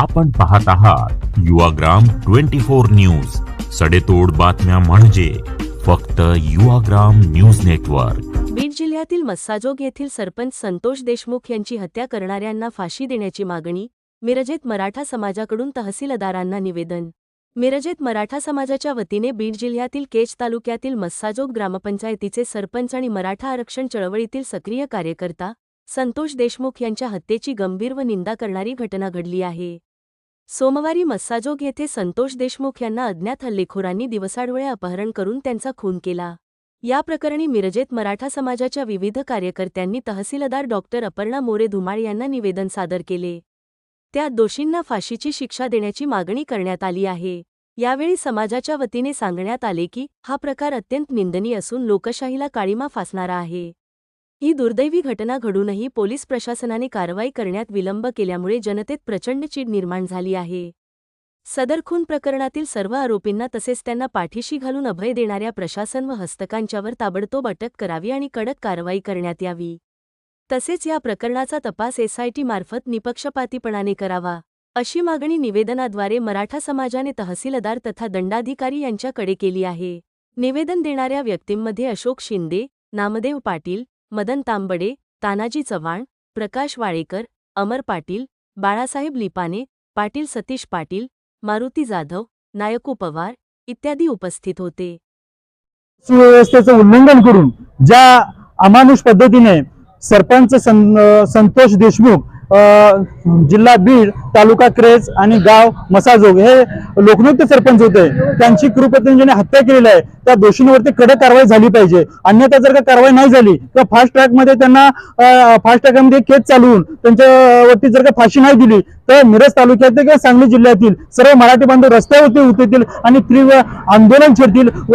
आपण पाहत आहात युवाग्राम ट्वेंटी फोर न्यूज. सडेतोड बातम्या म्हणजे फक्त युवाग्राम न्यूज नेटवर्क. बीड जिल्ह्यातील मस्साजोग येथील सरपंच संतोष देशमुख यांची हत्या करणाऱ्यांना फाशी देण्याची मागणी मिरजेत मराठा समाजाकडून तहसीलदारांना निवेदन. मिरजेत मराठा समाजाच्या वतीने बीड जिल्ह्यातील केज तालुक्यातील मस्साजोग ग्रामपंचायतीचे सरपंच आणि मराठा आरक्षण चळवळीतील सक्रिय कार्यकर्ता संतोष देशमुख यांच्या हत्येची गंभीर व निंदा करणारी घटना घडली आहे. सोमवारी मस्साजोग येथे संतोष देशमुख यांना अज्ञात हल्लेखोरांनी दिवसाडोळे अपहरण करून त्यांचा खून केला. या प्रकरणी मिरजेत मराठा समाजाच्या विविध कार्यकर्त्यांनी तहसीलदार डॉक्टर अपर्णा मोरे धुमाळ यांना निवेदन सादर केले. त्यात दोषींना फाशीची शिक्षा देण्याची मागणी करण्यात आली आहे. यावेळी समाजाच्या वतीने सांगण्यात आले की हा प्रकार अत्यंत निंदनीय असून लोकशाहीला काळीमा फासणारा आहे. ही दुर्दैवी घटना घडूनही पोलीस प्रशासनाने कारवाई करण्यात विलंब केल्यामुळे जनतेत प्रचंड चीड निर्माण झाली आहे. सदर खून प्रकरणातील सर्व आरोपींना तसेच त्यांना पाठीशी घालून अभय देणाऱ्या प्रशासन व हस्तकांच्यावर ताबडतोब अटक करावी आणि कडक कारवाई करण्यात यावी. तसेच या प्रकरणाचा तपास एसआयटी मार्फत निपक्षपातीपणाने करावा अशी मागणी निवेदनाद्वारे मराठा समाजाने तहसीलदार तथा दंडाधिकारी यांच्याकडे केली आहे. निवेदन देणाऱ्या व्यक्तींमध्ये अशोक शिंदे नामदेव पाटील मदन तांबडे तानाजी चव्हाण प्रकाश वाळेकर अमर पाटील बाळासाहेब लिपाने पाटील सतीश पाटील मारुती जाधव नायकू पवार इत्यादी उपस्थित होते. सुव्यवस्थेचं उल्लंघन करून ज्या अमानुष पद्धतीने सरपंच सं- संतोष देशमुख जिल्हा बीड तालुका क्रेज आणि गाव मसाजोग हे लोकनियुक्त सरपंच होते. त्यांची कृपतंजीने हत्या केलेली आहे. त्या दोषींवरती कडक कारवाई झाली पाहिजे. अन्यथा जर का कारवाई नाही झाली तर फास्ट ट्रॅकमध्ये त्यांना फास्ट ट्रॅकमध्ये केस चालवून त्यांच्यावरती जर का फाशी नाही दिली तर मिरज तालुक्यातील किंवा सांगली जिल्ह्यातील सर्व मराठी बांधव रस्त्यावरती उतरतील आणि तीव्र आंदोलन छेडतील व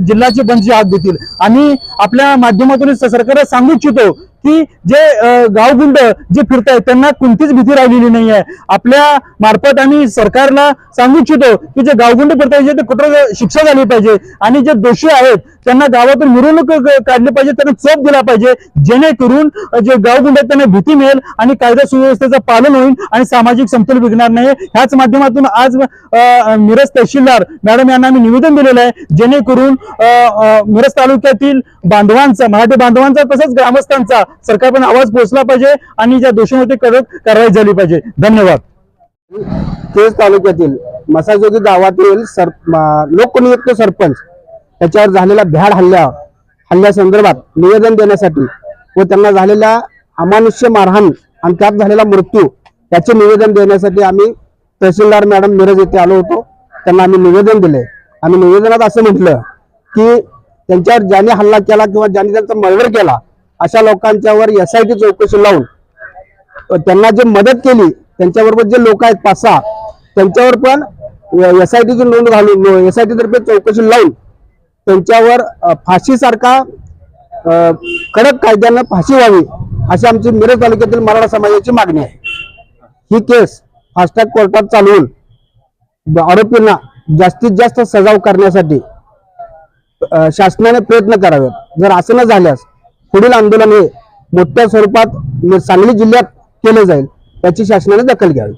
जिल्ह्याचे बंदची हात देतील आणि आपल्या माध्यमातून सरकार सरकारला सांगू इच्छितो की जे गावगुंड जे फिरतायत त्यांना कोणतीच भीती राहिलेली नाही आहे आपल्या मार्फत आम्ही सरकारला सांगू इच्छितो की जे गावगुंड फिरतायचे ते कुठं शिक्षा झाली पाहिजे आणि जे दोषी आहेत त्यांना गावातून मिरवणूक काढली पाहिजे त्यांना चोप दिला पाहिजे जेणेकरून जे गावगुंड आहेत त्यांना भीती मिळेल आणि कायदा सुव्यवस्थेचं पालन होईल आणि सामाजिक समतोल बिघणार नाही. ह्याच माध्यमातून आज मिरज तहसीलदार मॅडम यांना आम्ही निवेदन दिलेलं आहे जेणेकरून मिरज तालुक्यातील बांधवांचा मराठी बांधवांचा तसंच ग्रामस्थांचा सरकारपर्यंत आवाज पोहोचला पाहिजे आणि ज्या दोषींवरती कडक कारवाई झाली पाहिजे. धन्यवाद. केज तालुक्यातील मसाजोगी गावातील सर लोकनियुक्त सरपंच त्याच्यावर झालेला भ्याड हल्ल्या हल्ल्यासंदर्भात निवेदन देण्यासाठी व त्यांना झालेल्या अमानुष्य मारहाण आणि त्यात झालेला मृत्यू याचे निवेदन देण्यासाठी आम्ही तहसीलदार मॅडम मिरज येथे आलो होतो. त्यांना आम्ही निवेदन दिले. आम्ही निवेदनात असं म्हटलं की त्यांच्यावर ज्याने हल्ला केला किंवा ज्याने त्यांचा मर्डर केला अशा लोकांच्यावर एस आय टी चौकशी लावून त्यांना जे मदत केली त्यांच्याबरोबर जे लोक आहेत पाच सहा त्यांच्यावर पण एस आय टीची नोंद घालून एस आय टी तर्फे चौकशी लावून त्यांच्यावर फाशीसारखा कडक कायद्यानं फाशी व्हावी अशी आमची मिरज तालुक्यातील मराठा समाजाची मागणी आहे. ही केस फास्टॅग कोर्टात चालवून आरोपींना जास्तीत जास्त सजाव करण्यासाठी शासनाने प्रयत्न करावेत. जर असं न झाल्यास पुढील आंदोलन हे मोठ्या स्वरूपात सांगली जिल्ह्यात केलं जाईल याची शासनाने दखल घ्यावी.